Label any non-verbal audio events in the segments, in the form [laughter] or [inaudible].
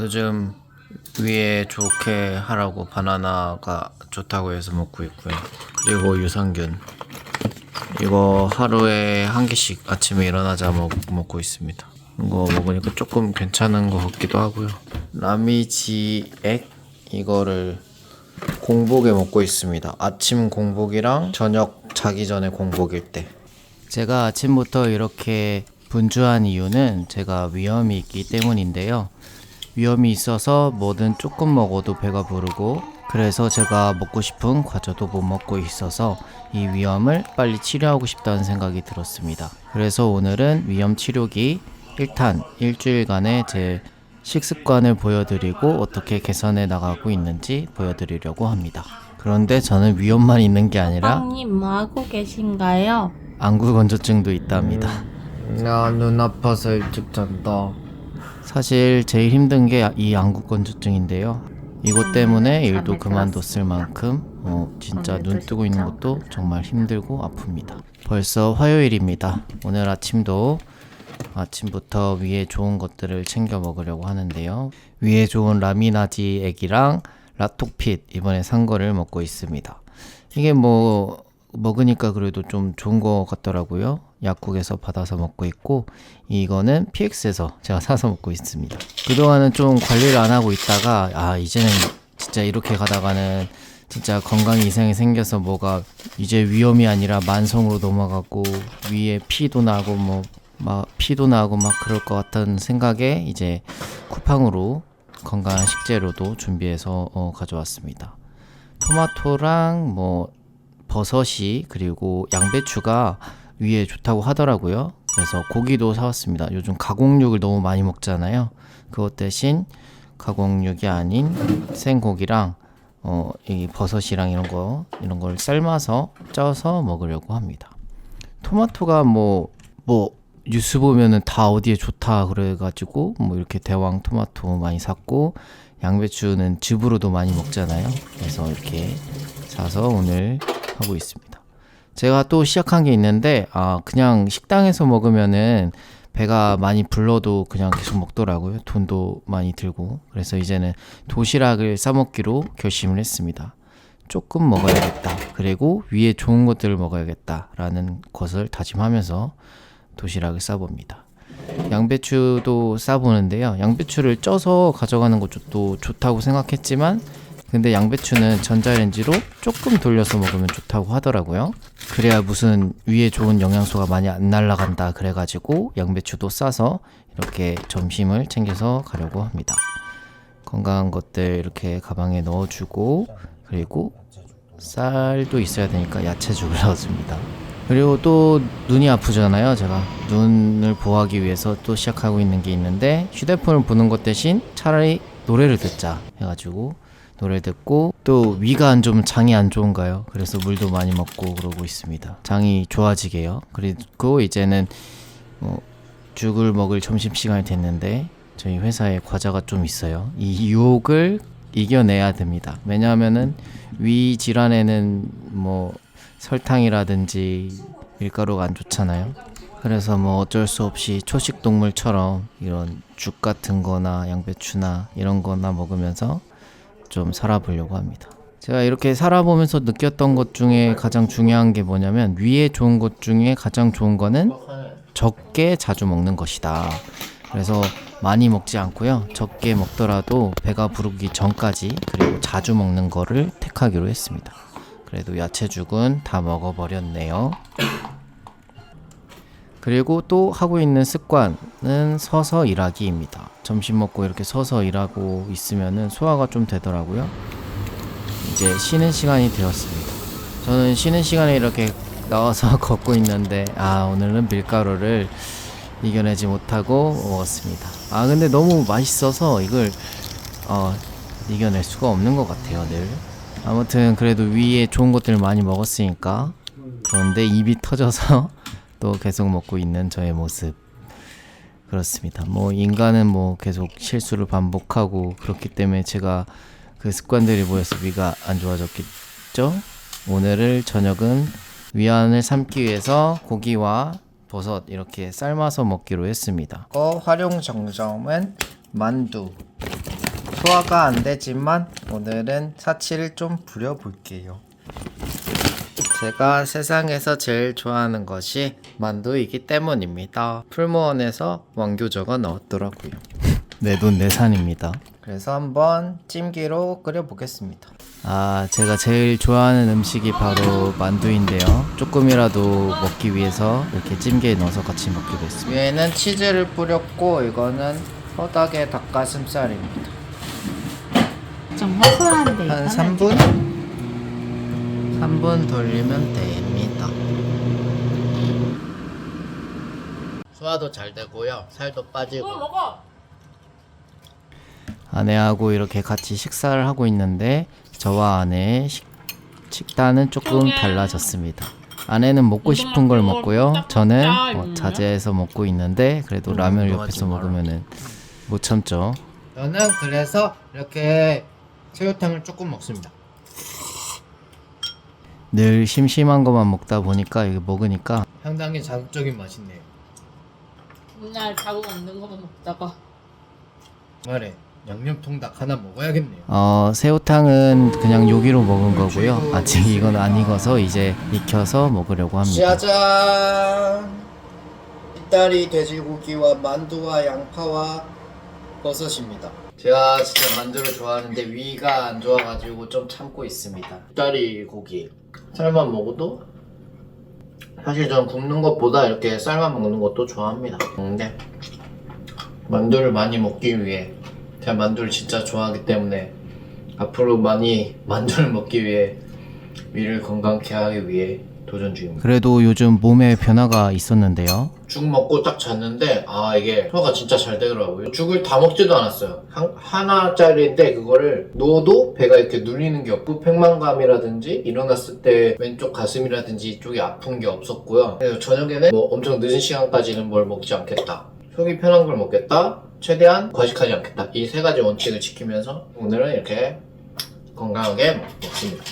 요즘 위에 좋게 하라고 바나나가 좋다고 해서 먹고 있고요. 그리고 유산균. 이거 하루에 한 개씩 아침에 일어나자 먹, 먹고 있습니다. 이거 먹으니까 조금 괜찮은 것 같기도 하고요. 라미지액 이거를 공복에 먹고 있습니다. 아침 공복이랑 저녁 자기 전에 공복일 때. 제가 아침부터 이렇게 분주한 이유는 제가 위험이 있기 때문인데요. 위험이 있어서 뭐든 조금 먹어도 배가 부르고 그래서 제가 먹고 싶은 과자도 못 먹고 있어서 이 위험을 빨리 치료하고 싶다는 생각이 들었습니다. 그래서 오늘은 위험 치료기 1탄 일주일간의 제 식습관을 보여드리고 어떻게 개선해 나가고 있는지 보여드리려고 합니다. 그런데 저는 위험만 있는 게 아니라 빵님 뭐하고 계신가요? 안구 건조증도 있답니다. 나 눈 아파서 일찍 잔다. 사실 제일 힘든 게 이 안구 건조증인데요. 이것 때문에 일도 그만뒀을 만큼 어, 진짜 눈 뜨고 있는 것도 정말 힘들고 아픕니다. 벌써 화요일입니다. 오늘 아침도 아침부터 위에 좋은 것들을 챙겨 먹으려고 하는데요. 위에 좋은 라미나지 액이랑 라톡핏 이번에 산 거를 먹고 있습니다. 이게 뭐 먹으니까 그래도 좀 좋은 거 같더라고요. 약국에서 받아서 먹고 있고 이거는 PX에서 제가 [laughs] 사서 먹고 있습니다. 그동안은 좀 관리를 안 하고 있다가 아 이제는 진짜 이렇게 가다가는 진짜 건강 이상이 생겨서 뭐가 이제 위험이 아니라 만성으로 넘어가고 위에 피도 나고 뭐 막 피도 나고 막 그럴 것 같은 생각에 이제 쿠팡으로 건강한 식재료도 준비해서 어, 가져왔습니다. 토마토랑 뭐 버섯이 그리고 양배추가 위에 좋다고 하더라고요. 그래서 고기도 사왔습니다. 요즘 가공육을 너무 많이 먹잖아요. 그것 대신 가공육이 아닌 생고기랑 어, 이 버섯이랑 이런 거 이런 걸 삶아서 쪄서 먹으려고 합니다. 토마토가 뭐뭐 뉴스 보면은 다 어디에 좋다 그래가지고 뭐 이렇게 대왕 토마토 많이 샀고 양배추는 즙으로도 많이 먹잖아요. 그래서 이렇게 사서 오늘 하고 있습니다. 제가 또 시작한 게 있는데 아 그냥 식당에서 먹으면은 배가 많이 불러도 그냥 계속 먹더라고요. 돈도 많이 들고 그래서 이제는 도시락을 싸 먹기로 결심을 했습니다. 조금 먹어야겠다. 그리고 위에 좋은 것들을 먹어야겠다 라는 것을 다짐하면서 도시락을 싸봅니다. 양배추도 싸보는데요. 양배추를 쪄서 가져가는 것도 좋다고 생각했지만 근데 양배추는 전자레인지로 조금 돌려서 먹으면 좋다고 하더라고요. 그래야 무슨 위에 좋은 영양소가 많이 안 날라간다 그래가지고 양배추도 싸서 이렇게 점심을 챙겨서 가려고 합니다. 건강한 것들 이렇게 가방에 넣어주고 그리고 쌀도 있어야 되니까 야채죽을 [laughs] 넣어줍니다. 그리고 또 눈이 아프잖아요. 제가 눈을 보호하기 위해서 또 시작하고 있는 게 있는데 휴대폰을 보는 것 대신 차라리 노래를 듣자 해가지고 노래 듣고 또 위가 안 좋으면 장이 안 좋은가요? 그래서 물도 많이 먹고 그러고 있습니다. 장이 좋아지게요. 그리고 이제는 뭐 죽을 먹을 점심 시간이 됐는데 저희 회사에 과자가 좀 있어요. 이 유혹을 이겨내야 됩니다. 왜냐하면은 위 질환에는 뭐 설탕이라든지 밀가루가 안 좋잖아요. 그래서 뭐 어쩔 수 없이 초식 동물처럼 이런 죽 같은 거나 양배추나 이런 거나 먹으면서 좀 살아보려고 합니다. 제가 이렇게 살아보면서 느꼈던 것 중에 가장 중요한 게 뭐냐면 위에 좋은 것 중에 가장 좋은 거는 적게 자주 먹는 것이다. 그래서 많이 먹지 않고요. 적게 먹더라도 배가 부르기 전까지 그리고 자주 먹는 거를 택하기로 했습니다. 그래도 야채죽은 다 먹어버렸네요. 그리고 또 하고 있는 습관은 서서 일하기입니다. 점심 먹고 이렇게 서서 일하고 있으면은 소화가 좀 되더라고요. 이제 쉬는 시간이 되었습니다. 저는 쉬는 시간에 이렇게 나와서 [laughs] 걷고 있는데 아 오늘은 밀가루를 이겨내지 못하고 먹었습니다. 아 근데 너무 맛있어서 이걸 어, 이겨낼 수가 없는 것 같아요 늘. 아무튼 그래도 위에 좋은 것들을 많이 먹었으니까 그런데 입이 터져서 [laughs] 또 계속 먹고 있는 저의 모습 그렇습니다. 뭐 인간은 뭐 계속 실수를 반복하고 그렇기 때문에 제가 그 습관들이 모여서 위가 안 좋아졌겠죠? 오늘을 저녁은 위안을 삼기 위해서 고기와 버섯 이렇게 삶아서 먹기로 했습니다. 어 활용 정점은 만두 소화가 안 되지만 오늘은 사치를 좀 부려볼게요. 제가 세상에서 제일 좋아하는 것이 만두이기 때문입니다. 풀무원에서 왕교저가 나왔더라고요. 내 돈 내산입니다. 그래서 한번 찜기로 끓여보겠습니다. 아, 제가 제일 좋아하는 음식이 바로 만두인데요. 조금이라도 먹기 위해서 이렇게 찜기에 넣어서 같이 먹기로 했습니다. 위에는 치즈를 뿌렸고 이거는 허닥의 닭가슴살입니다. 좀 허술한데 한 이거는 3분? 3분 돌리면 됩니다. 소화도 잘 되고요. 살도 빠지고. 아내하고 이렇게 같이 식사를 하고 있는데 저와 아내의 식, 식단은 조금 달라졌습니다. 아내는 먹고 싶은 걸 먹고요. 저는 어, 자제해서 먹고 있는데 그래도 라면을 옆에서 먹으면은 못 참죠. 저는 그래서 이렇게 새우탕을 조금 먹습니다. 늘 심심한 것만 먹다 보니까 이거 먹으니까 상당히 자극적인 맛이네요. 맨날 자국 없는 거만 먹다가 말해 양념통 닭 하나 먹어야겠네요. 어 새우탕은 그냥 요기로 먹은 거고요. 아직 이건 안 익어서 이제 익혀서 먹으려고 합니다. 짜잔! 뒷다리 돼지고기와 만두와 양파와 버섯입니다. 제가 진짜 만두를 좋아하는데 위가 안 좋아가지고 좀 참고 있습니다. 뒷다리 고기 삶아 먹어도 사실 전 굽는 것보다 이렇게 삶아 먹는 것도 좋아합니다. 근데 만두를 많이 먹기 위해 제가 만두를 진짜 좋아하기 때문에 앞으로 많이 만두를 먹기 위해 위를 건강케 하기 위해 도전 중입니다. 그래도 요즘 몸에 변화가 있었는데요. 죽 먹고 딱 잤는데 아 이게 소화가 진짜 잘 되더라고요. 죽을 다 먹지도 않았어요. 한, 하나짜리인데 그거를 넣어도 배가 이렇게 눌리는 게 없고 팽만감이라든지 일어났을 때 왼쪽 가슴이라든지 이쪽이 아픈 게 없었고요. 그래서 저녁에는 뭐 엄청 늦은 시간까지는 뭘 먹지 않겠다. 속이 편한 걸 먹겠다. 최대한 과식하지 않겠다. 이 세 가지 원칙을 지키면서 오늘은 이렇게 건강하게 먹습니다.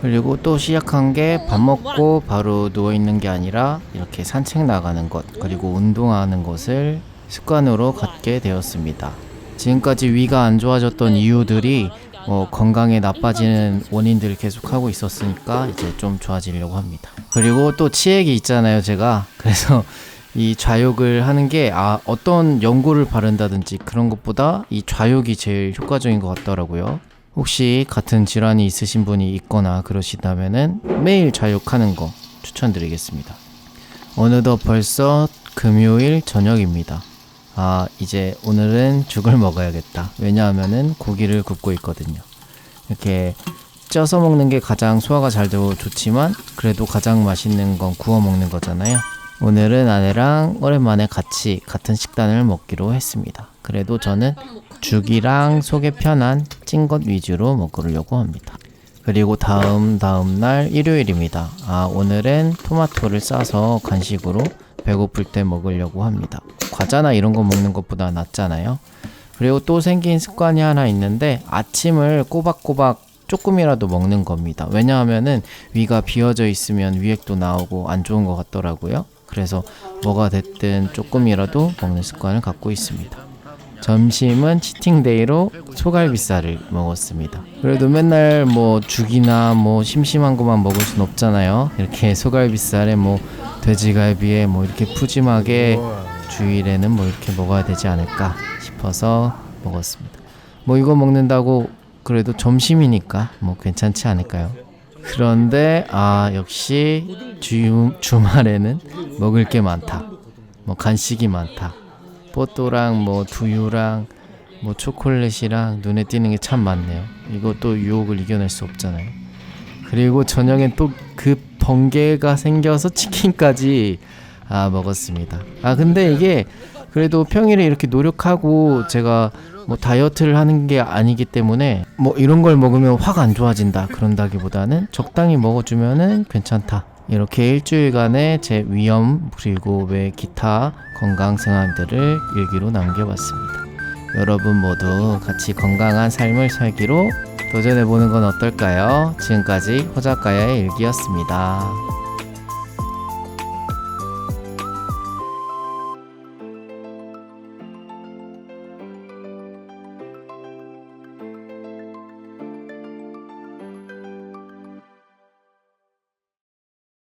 그리고 또 시작한 게 밥 먹고 바로 누워 있는 게 아니라 이렇게 산책 나가는 것 그리고 운동하는 것을 습관으로 갖게 되었습니다. 지금까지 위가 안 좋아졌던 이유들이 뭐 건강에 나빠지는 원인들을 계속 하고 있었으니까 이제 좀 좋아지려고 합니다. 그리고 또 치액이 있잖아요, 제가. 그래서 이 좌욕을 하는 게 아, 어떤 연고를 바른다든지 그런 것보다 이 좌욕이 제일 효과적인 것 같더라고요. 혹시 같은 질환이 있으신 분이 있거나 그러시다면은 매일 좌욕하는 거 추천드리겠습니다. 어느덧 벌써 금요일 저녁입니다. 아, 이제 오늘은 죽을 먹어야겠다. 왜냐하면은 고기를 굽고 있거든요. 이렇게 쪄서 먹는 게 가장 소화가 잘 되고 좋지만 그래도 가장 맛있는 건 구워 먹는 거잖아요. 오늘은 아내랑 오랜만에 같이 같은 식단을 먹기로 했습니다. 그래도 저는 죽이랑 속이 편한 찐 것 위주로 먹으려고 합니다. 그리고 다음 다음 날 일요일입니다. 아 오늘은 토마토를 싸서 간식으로 배고플 때 먹으려고 합니다. 과자나 이런 거 먹는 것보다 낫잖아요. 그리고 또 생긴 습관이 하나 있는데 아침을 꼬박꼬박 조금이라도 먹는 겁니다. 왜냐하면은 위가 비어져 있으면 위액도 나오고 안 좋은 것 같더라고요. 그래서 뭐가 됐든 조금이라도 먹는 습관을 갖고 있습니다. 점심은 치팅데이로 소갈비살을 먹었습니다. 그래도 맨날 뭐 죽이나 뭐 심심한 것만 먹을 순 없잖아요. 이렇게 소갈비살에 뭐 돼지갈비에 뭐 이렇게 푸짐하게 주일에는 뭐 이렇게 먹어야 되지 않을까 싶어서 먹었습니다. 뭐 이거 먹는다고 그래도 점심이니까 뭐 괜찮지 않을까요? 그런데 아 역시 주, 주말에는 먹을 게 많다. 뭐 간식이 많다. 뽀또랑 뭐 두유랑 뭐 초콜릿이랑 눈에 띄는 게 참 많네요. 이것도 유혹을 이겨낼 수 없잖아요. 그리고 저녁엔 또 그 번개가 생겨서 치킨까지 아 먹었습니다. 아 근데 이게 그래도 평일에 이렇게 노력하고 제가 뭐 다이어트를 하는 게 아니기 때문에 뭐 이런 걸 먹으면 확 안 좋아진다 그런다기보다는 적당히 먹어주면은 괜찮다. 이렇게 일주일간의 제 위험 그리고 외 기타 건강 생활들을 일기로 남겨봤습니다. 여러분 모두 같이 건강한 삶을 살기로 도전해보는 건 어떨까요? 지금까지 호작가의 일기였습니다.